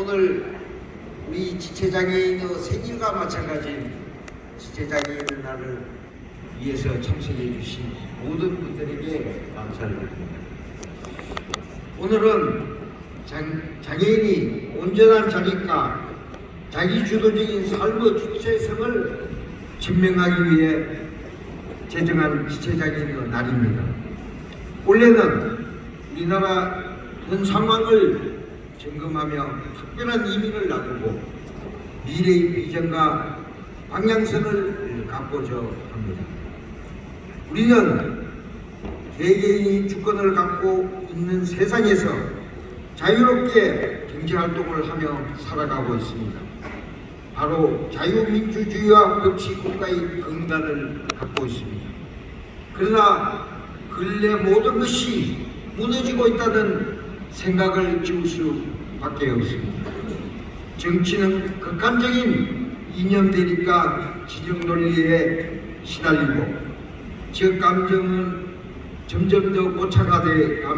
오늘 우리 지체장애인의 생일과 마찬가지인 지체장애인의 날을 위해서 참석해 주신 모든 분들에게 감사를 드립니다. 오늘은 장, 장애인이 온전한 자립과 자기주도적인 삶의 주체성을 증명하기 위해 제정한 지체장애인의 날입니다. 올해는 우리나라 현 상황을 점검하며 특별한 의미를 나누고 미래의 비전과 방향성을 갖고자 합니다. 우리는 개개인이 주권을 갖고 있는 세상에서 자유롭게 경제활동을 하며 살아가고 있습니다. 바로 자유민주주의와 법치 국가의 근간을 갖고 있습니다. 그러나 근래 모든 것이 무너지고 있다는 생각을 지울 수밖에 없습니다. 정치는 극한적인 이념 대립과 지정 논리에 시달리고 지역 감정은 점점 더 고착화돼 가며